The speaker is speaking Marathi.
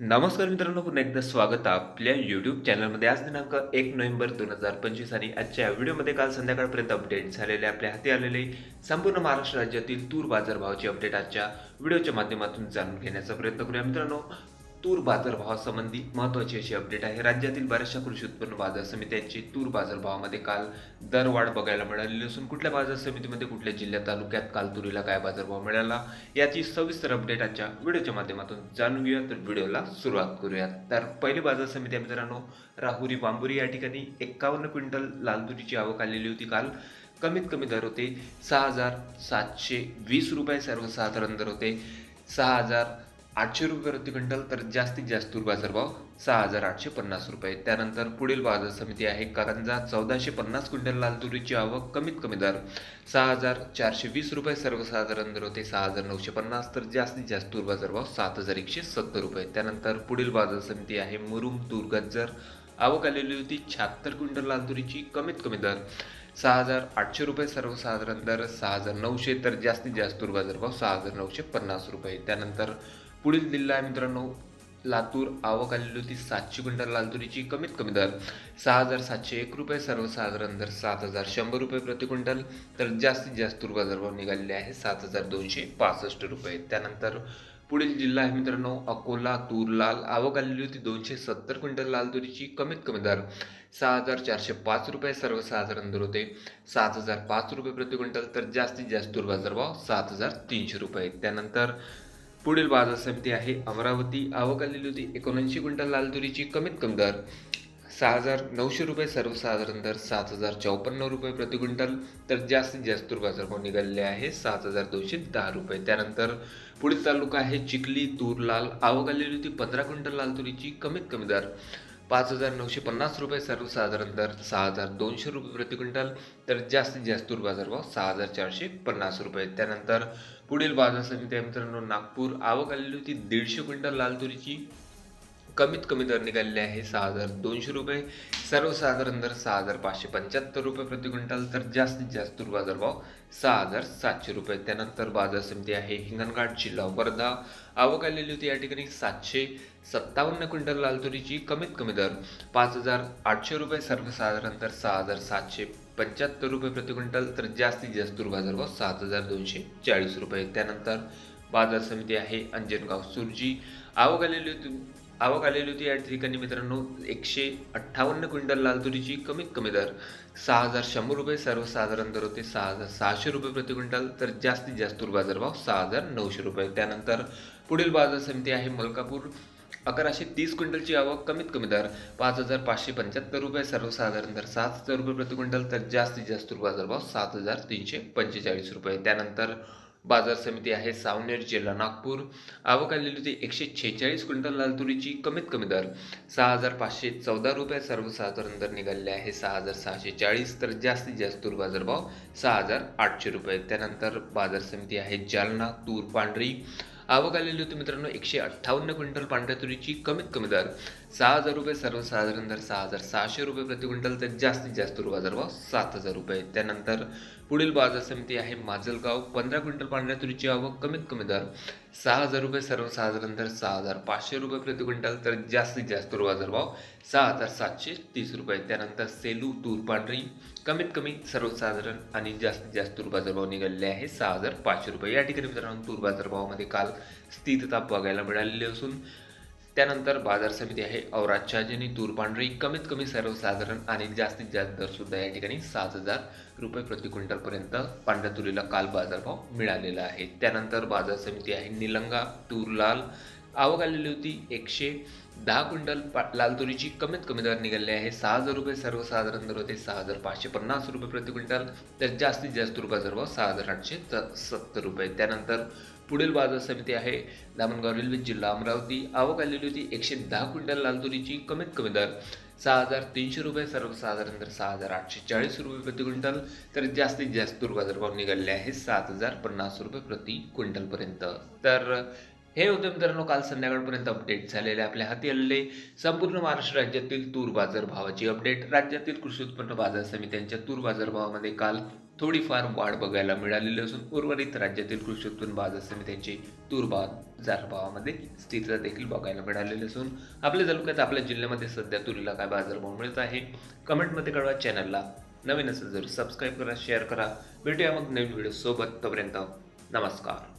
नमस्कार मित्रांनो पुन्हा एकदा स्वागत आपल्या यूट्यूब चॅनलमध्ये आज दिनांक एक नोव्हेंबर दोन हजार पंचवीस आणि आजच्या व्हिडिओमध्ये काल संध्याकाळपर्यंत अपडेट झालेले आपल्या हाती आलेले संपूर्ण महाराष्ट्र राज्यातील तूर बाजारभावाची अपडेट आजच्या व्हिडिओच्या माध्यमातून जाणून घेण्याचा प्रयत्न करूया. मित्रांनो तूर बाजारभावासंबंधी महत्त्वाची अशी अपडेट आहे. राज्यातील बऱ्याचशा कृषी उत्पन्न बाजार समित्यांची तूर बाजारभावामध्ये काल दरवाढ बघायला मिळालेली असून कुठल्या बाजार समितीमध्ये कुठल्या जिल्ह्यात तालुक्यात काल तुरीला काय बाजारभाव मिळाला याची सविस्तर अपडेट आजच्या व्हिडिओच्या माध्यमातून जाणून घेऊया तर व्हिडिओला सुरुवात करूया तर पहिली बाजार समिती आहे मित्रांनो राहुरी बांबुरी. या ठिकाणी एक्कावन्न क्विंटल लाल तुरीची आवक आलेली होती काल. कमीत कमी दर होते सहा हजार सातशे वीस रुपये. सर्वसाधारण दर होते सहा हजार आठशे रुपये प्रति क्विंटल तर जास्तीत जास्त तूर बाजारभाव सहा हजार आठशे पन्नास रुपये. त्यानंतर पुढील बाजार समिती आहे कारंजा चौदाशे पन्नास क्विंटल लाल तुरीची आवक कमीत कमी दर सहा हजार चारशे वीस रुपये सर्वसाधारण दर होते सहा हजार नऊशे पन्नास तर जास्तीत जास्त तूर बाजारभाव सात हजार एकशे सत्तर रुपये. त्यानंतर पुढील बाजार समिती आहे मुरुम तूर गज्जर. आवक आलेली होती शहात्तर क्विंटल लाल तुरीची कमीत कमी दर सहा हजार आठशे रुपये सर्वसाधारण दर सहा हजार नऊशे तर जास्तीत जास्त तूर बाजारभाव सहा हजार नऊशे पन्नास रुपये. त्यानंतर पुढील जिल्हा आहे मित्रांनो. लातूर आवक आलेली होती सातशे क्विंटल लाल तुरीची कमीत कमी दर सहा हजार सातशे एक रुपये सर्वसाधारण दर सात हजार शंभर रुपये प्रति क्विंटल. तर जास्तीत जास्त तूर बाजारभाव निघालेले आहे सात हजार दोनशे पासष्ट रुपये. त्यानंतर पुढील जिल्हा आहे मित्रांनो अकोला तूर लाल आवक आलेली होती दोनशे सत्तर क्विंटल लाल तुरीची कमीत कमी दर सहा हजार चारशे पाच रुपये सर्वसाधारण दर होते सात हजार पाच रुपये प्रति क्विंटल. तर जास्तीत जास्त तूर बाजारभाव सात हजार तीनशे रुपये. त्यानंतर पुढील बाजार समिती आहे अमरावती. आवक आलेली होती. एकोणऐंशी क्विंटल लाल तुरीची कमीत कमी दर सहा हजार नऊशे रुपये सर्वसाधारण दर सात हजार चौपन्न रुपये प्रति क्विंटल. तर जास्तीत जास्त तूर बाजारभाव निघालेले आहे सात हजार दोनशे दहा रुपये. त्यानंतर पुढील तालुका आहे चिखली तूर लाल. आवक आलेली होती पंधरा क्विंटल लाल तुरीची कमीत कमी दर पाच हजार नऊशे पन्नास रुपये सर्वसाधारण दर सहा हजार दोनशे रुपये प्रति क्विंटल तर जास्तीत जास्त तूर बाजारभाव सहा हजार चारशे पन्नास रुपये. त्यानंतर पुढील बाजार समिती आहे मित्रांनो नागपूर. आवक आलेली होती दीडशे क्विंटल लाल तुरीची. कमीत कमी दर निघालेले आहे सहा हजार दोनशे रुपये. सर्वसाधारण दर सहा हजार पाचशे पंच्याहत्तर रुपये प्रति क्विंटल तर जास्तीत जास्त तूर बाजारभाव सहा हजार सातशे रुपये. त्यानंतर बाजार समिती आहे हिंगणघाट जिल्हा. वर्धा आवक आलेली होती या ठिकाणी सातशे सत्तावन्न क्विंटल लाल तुरीची कमीत कमी दर पाच हजार आठशे रुपये सर्वसाधारण तर सहा हजार सातशे पंच्याहत्तर रुपये प्रति क्विंटल तर जास्तीत जास्त तूर बाजारभाव सात हजार दोनशे चाळीस रुपये. त्यानंतर बाजार समिती आहे अंजनगाव सुरजी. आवक आलेली होती आवक आलेली होती. या ठिकाणी मित्रांनो एकशे अठ्ठावन्न क्विंटल लाल तुरीची कमीत कमी दर. सहा हजार शंभर रुपये सर्वसाधारण दर होते सहा हजार सहाशे रुपये प्रति क्विंटल. तर जास्तीत जास्त तूर बाजारभाव सहा हजार नऊशे रुपये. त्यानंतर पुढील बाजार समिती आहे मलकापूर. अकराशे तीस क्विंटलची आवक कमीत कमी दर. पाच हजार पाचशे पंच्याहत्तर रुपये सर्वसाधारण दर सात हजार रुपये प्रति क्विंटल. तर जास्तीत जास्त तूर बाजारभाव सात हजार तीनशे पंचेचाळीस रुपये. त्यानंतर बाजार समिती आहे सावनेर जिल्हा नागपूर. आवक आलेली होती एकशे छेचाळीस क्विंटल लाल तुरीची. कमीत कमी दर सहा हजार पाचशे चौदा रुपये. सर्वसाधारण दर निघालेले आहे सहा हजार सहाशे चाळीस तर जास्तीत जास्त तूर बाजारभाव सहा हजार आठशे रुपये. त्यानंतर बाजार समिती आहे जालना तूर पांढरी. आवक आलेली होती मित्रांनो एकशे अठ्ठावन्न क्विंटल पांढऱ्या तुरीची. कमीत कमी दर सहा हजार रुपये सर्वसाधारण दर सहा हजार सहाशे रुपये प्रति क्विंटल तर जास्तीत जास्त तूर बाजारभाव सात हजार रुपये. त्यानंतर पुढील बाजार समिती आहे माजलगाव. पंधरा क्विंटल पांढऱ्या तुरीची आवक कमीत कमी दर सहा हजार रुपये सर्वसाधारण दर सहा हजार पाचशे रुपये प्रति क्विंटल तर जास्तीत जास्त तूर बाजारभाव सहा हजार सातशे तीस रुपये. त्यानंतर सेलू तूर पांढरी कमीत कमी सर्वसाधारण आणि जास्तीत जास्त तूर बाजारभाव निघालेले आहे सहा हजार पाचशे रुपये. या ठिकाणी मित्रांनो तूर बाजारभावामध्ये काल स्थिरता बघायला मिळालेली असून त्यानंतर बाजार समिती आहे. औरात शहाजनी तूर पांढरी कमीत कमी सर्वसाधारण आणि जास्तीत जास्त दर सुद्धा या ठिकाणी सात हजार रुपये प्रति क्विंटलपर्यंत पांढऱ्या तुरीला काल बाजारभाव मिळालेला आहे. त्यानंतर बाजार समिती आहे निलंगा तूर लाल आवक आलेली होती एकशे दहा क्विंटल पा लाल तुरीची. कमीत कमी दर निघाले आहे सहा हजार रुपये सर्वसाधारण दर होते सहा हजार पाचशे पन्नास रुपये प्रति क्विंटल. तर जास्तीत जास्त रुपये बाजारभाव सहा हजार आठशे सत्तर रुपये. त्यानंतर पुढील बाजार समिती आहे. दामणगाव रेल्वे जिल्हा अमरावती. आवक आलेली होती एकशे दहा क्विंटल लाल तुरीची. कमीत कमी दर सहा हजार तीनशे रुपये सर्वसाधारण दर सहा हजार आठशे चाळीस रुपये प्रति क्विंटल. तर जास्तीत जास्त तूर बाजारभाव निघालेले आहे सात हजार पन्नास रुपये प्रति क्विंटलपर्यंत. तर हे होते मित्रांनो काल संध्याकाळपर्यंत अपडेट झालेले आपल्या हाती आलेले संपूर्ण महाराष्ट्र राज्यातील तूर बाजार भावाची अपडेट राज्यातील कृषी उत्पन्न बाजार समित्यांच्या तूर बाजार भावामध्ये काल थोडीफार वाढ बघायला मिळालेली असून उर्वरित राज्यातील कृषी उत्पन्न बाजार समित्यांची तूर बाजार भावामध्ये स्थिरता देखील बघायला मिळालेली असून आपल्या तालुक्यात आपल्या जिल्ह्यामध्ये सध्या तुरीला काय बाजारभाव मिळत आहे कमेंटमध्ये कळवा चॅनलला नवीन असेल जर सबस्क्राईब करा शेअर करा. भेटूया मग नवीन व्हिडिओ सोबत. तोपर्यंत नमस्कार.